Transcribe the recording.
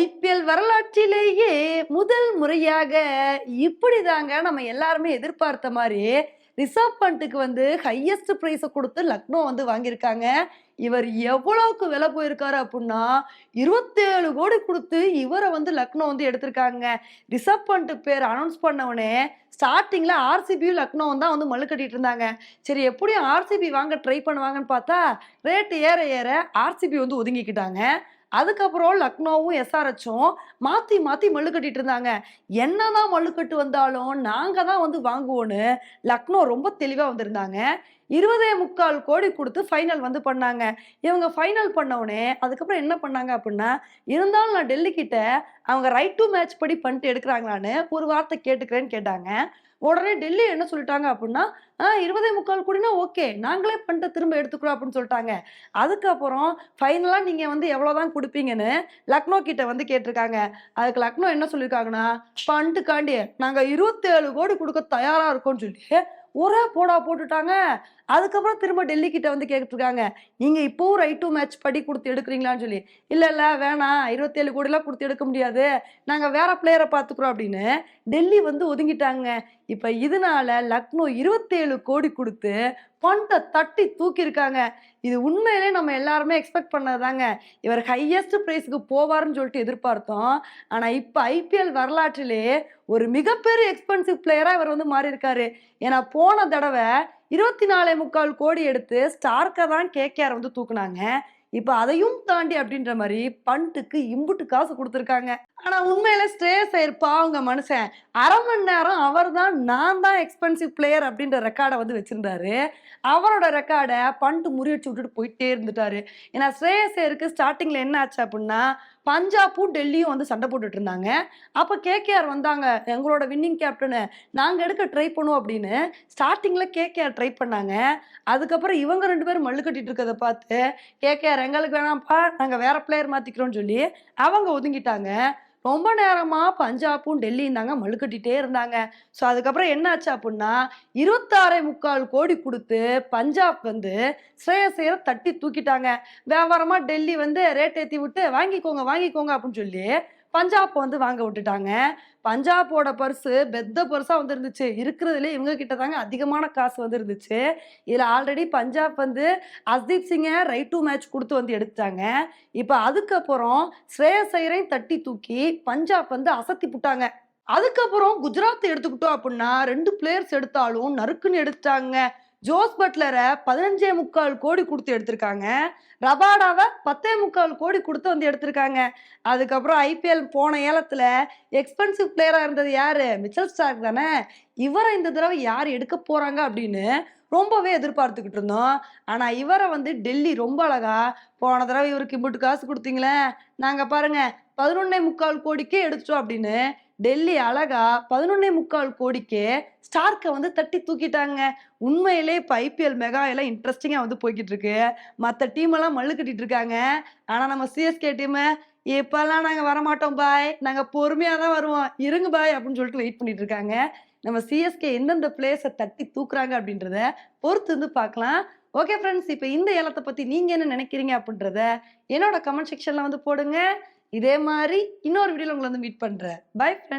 IPL வரலாற்றிலேயே முதல் முறையாக இப்படி தாங்க நம்ம எல்லாருமே எதிர்பார்த்த மாதிரி ரிசர்வ் பண்ட்டுக்கு வந்து ஹையஸ்ட் ப்ரைஸை கொடுத்து லக்னோ வந்து வாங்கியிருக்காங்க. இவர் எவ்வளவுக்கு விலை போயிருக்காரு அப்படின்னா இருபத்தேழு கோடி கொடுத்து இவரை வந்து லக்னோ வந்து எடுத்திருக்காங்க. ரிசர்வ் பண்ட்டு பேர் அனௌன்ஸ் பண்ணவுடனே ஸ்டார்டிங்கில் ஆர்சிபியும் லக்னோவும் தான் வந்து மல்லு கட்டிட்டு இருந்தாங்க. சரி எப்படியும் ஆர்சிபி வாங்க ட்ரை பண்ணுவாங்கன்னு பார்த்தா ரேட்டு ஏற ஏற ஆர்சிபி வந்து ஒதுங்கிக்கிட்டாங்க. அதுக்கப்புறம் லக்னோவும் எஸ்ஆர்ஹெச்சும் மாற்றி மாற்றி மல்லு கட்டிட்டு இருந்தாங்க. என்னதான் மல்லுக்கட்டு வந்தாலும் நாங்கள் தான் வந்து வாங்குவோன்னு லக்னோ ரொம்ப தெளிவாக வந்திருந்தாங்க. இருபதே முக்கால் கோடி கொடுத்து ஃபைனல் வந்து பண்ணாங்க. இவங்க ஃபைனல் பண்ணவுடனே அதுக்கப்புறம் என்ன பண்ணாங்க அப்படின்னா இருந்தாலும் நான் டெல்லிக்கிட்ட அவங்க ரைட் டு மேட்ச் படி பண்ணிட்டு எடுக்கிறாங்களான்னு ஒரு வார்த்தை கேட்டுக்கிறேன்னு கேட்டாங்க. உடனே டெல்லி என்ன சொல்லிட்டாங்க அப்படின்னா ஆ இருபதே முக்கால் கூடினா ஓகே நாங்களே பண்ணிட்டு திரும்ப எடுத்துக்கிறோம் அப்படின்னு சொல்லிட்டாங்க. அதுக்கப்புறம் ஃபைனலாக நீங்கள் வந்து எவ்வளோதான் கொடுப்பீங்கன்னு லக்னோ கிட்ட வந்து கேட்டிருக்காங்க. அதுக்கு லக்னோ என்ன சொல்லியிருக்காங்கன்னா பண்டுக்காண்டி நாங்கள் இருபத்தேழு கோடி கொடுக்க தயாராக இருக்கோம்னு சொல்லி ஒரே போடா போட்டுட்டாங்க. அதுக்கப்புறம் திரும்ப டெல்லி கிட்ட வந்து கேட்டுருக்காங்க நீங்கள் இப்போவும் ரைட் டு மேட்ச் படி கொடுத்து எடுக்கிறீங்களான்னு சொல்லி. இல்லை இல்லை வேணாம் இருபத்தேழு கோடிலாம் கொடுத்து எடுக்க முடியாது. நாங்கள் வேற பிளேயரை பார்த்துக்குறோம் அப்படின்னு டெல்லி வந்து ஒதுங்கிட்டாங்க. இப்போ இதனால லக்னோ இருபத்தேழு கோடி கொடுத்து பண்டை தட்டி தூக்கியிருக்காங்க. இது உண்மையிலே நம்ம எல்லாருமே எக்ஸ்பெக்ட் பண்ணதாங்க இவர் ஹையஸ்ட் ப்ரைஸுக்கு போவார்னு சொல்லிட்டு எதிர்பார்த்தோம். ஆனால் இப்போ ஐபிஎல் வரலாற்றிலே ஒரு மிகப்பெரிய எக்ஸ்பென்சிவ் பிளேயராக இவர் வந்து மாறியிருக்காரு. ஏன்னா போன தடவை இருபத்தி நாலே முக்கால் கோடி எடுத்து ஸ்டார்க்கை தான் கேகேஆர் வந்து தூக்குனாங்க. இப்போ அதையும் தாண்டி அப்படின்ற மாதிரி பண்ட்டுக்கு இம்புட்டு காசு கொடுத்துருக்காங்க. ஆனா உண்மையில ஸ்ட்ரேஸ் ஆயிருப்பா அவங்க மனுஷன். அரை மணி நேரம் அவர் தான் நான் தான் எக்ஸ்பென்சிவ் பிளேயர் அப்படின்ற ரெக்கார்டை வந்து வச்சிருந்தாரு. அவரோட ரெக்கார்டை பண்ட்டு முறியடிச்சு விட்டுட்டு போயிட்டே இருந்துட்டாரு. ஏன்னா ஸ்ரேயஸ் ஐயருக்கு ஸ்டார்டிங்ல என்ன ஆச்சு அப்படின்னா பஞ்சாப்பும் டெல்லியும் வந்து சண்டை போட்டுட்டு இருந்தாங்க. அப்போ கேகேஆர் வந்தாங்க. எங்களோட வின்னிங் கேப்டனு நாங்கள் எடுக்க ட்ரை பண்ணுவோம் அப்படின்னு ஸ்டார்டிங்கில் கேகேஆர் ட்ரை பண்ணாங்க. அதுக்கப்புறம் இவங்க ரெண்டு பேரும் மல்லு கட்டிட்டு இருக்கதை பார்த்து கேகேஆர் எங்களுக்கு வேணாம்ப்பா. நாங்கள் வேற பிளேயர் மாற்றிக்கிறோம்னு சொல்லி அவங்க ஒதுங்கிட்டாங்க. ரொம்ப நேரமாக பஞ்சாப்பும் டெல்லியும் தாங்க மழுக்கட்டிகிட்டே இருந்தாங்க. ஸோ அதுக்கப்புறம் என்னாச்சு அப்படின்னா இருபத்தாறே முக்கால் கோடி கொடுத்து பஞ்சாப் வந்து ஸ்ரேயஸ் தட்டி தூக்கிட்டாங்க. வியாபாரமாக டெல்லி வந்து ரேட் ஏற்றி விட்டு வாங்கிக்கோங்க வாங்கிக்கோங்க அப்படின்னு சொல்லி பஞ்சாப் வந்து வாங்க விட்டுட்டாங்க. பஞ்சாபோட பர்ஸு பெத்த பர்ஸாக வந்து இருந்துச்சு இருக்கிறதுல இவங்க கிட்ட தாங்க அதிகமான காசு வந்து இருந்துச்சு இதில் ஆல்ரெடி பஞ்சாப் வந்து அஸ்தீப் சிங்கை ரைட் டு மேட்ச் கொடுத்து வந்து எடுத்தாங்க இப்போ அதுக்கப்புறம் ஸ்ரேயஸ் ஐயரையும் தட்டி தூக்கி பஞ்சாப் வந்து அசத்தி புட்டாங்க. அதுக்கப்புறம் குஜராத் எடுத்துக்கிட்டோம் அப்படின்னா ரெண்டு பிளேயர்ஸ் எடுத்தாலும் நறுக்குன்னு எடுத்தாங்க ஜோஸ் பட்லரை பதினஞ்சே முக்கால் கோடி கொடுத்து எடுத்திருக்காங்க. ரபாடாவை பத்தே முக்கால் கோடி கொடுத்து வந்து எடுத்திருக்காங்க. அதுக்கப்புறம் ஐபிஎல் போன ஏலத்தில் எக்ஸ்பென்சிவ் பிளேயராக இருந்தது யார்? மிச்சல் ஸ்டார்க் தானே? இவரை இந்த தடவை யார் எடுக்க போகிறாங்க அப்படின்னு ரொம்பவே எதிர்பார்த்துக்கிட்டு இருந்தோம். ஆனால் இவரை வந்து டெல்லி ரொம்ப அழகா போன தடவை இவருக்கு இம்புட்டு காசு கொடுத்தீங்களே நாங்கள் பாருங்கள் பதினொன்னே முக்கால் கோடிக்கே எடுத்துட்டோம் அப்படின்னு டெல்லி அழகா பதினொன்னே முக்கால் கோடிக்கே ஸ்டார்க்கை வந்து தட்டி தூக்கிட்டாங்க. உண்மையிலே இப்போ ஐபிஎல் மெகா எல்லாம் இன்ட்ரெஸ்டிங்காக வந்து போய்கிட்டு இருக்கு மற்ற டீம் எல்லாம் மல்லு கட்டிட்டு இருக்காங்க ஆனால் நம்ம சிஎஸ்கே டீமு இப்பெல்லாம் நாங்கள் வரமாட்டோம் பாய். நாங்கள் பொறுமையாக தான் வருவோம். இருங்க பாய் அப்படின்னு சொல்லிட்டு வெயிட் பண்ணிட்டு இருக்காங்க நம்ம சிஎஸ்கே எந்தெந்த பிளேஸை தட்டி தூக்குறாங்க அப்படின்றத பொறுத்து வந்து பார்க்கலாம். ஓகே ஃப்ரெண்ட்ஸ் இப்போ இந்த ஏலத்தை பற்றி நீங்கள் என்ன நினைக்கிறீங்க அப்படின்றத என்னோட கமெண்ட் செக்ஷனில் வந்து போடுங்க. இதே மாதிரி இன்னொரு வீடியோவில் உங்களை வந்து மீட் பண்ணுறேன் பை ஃப்ரெண்ட்ஸ்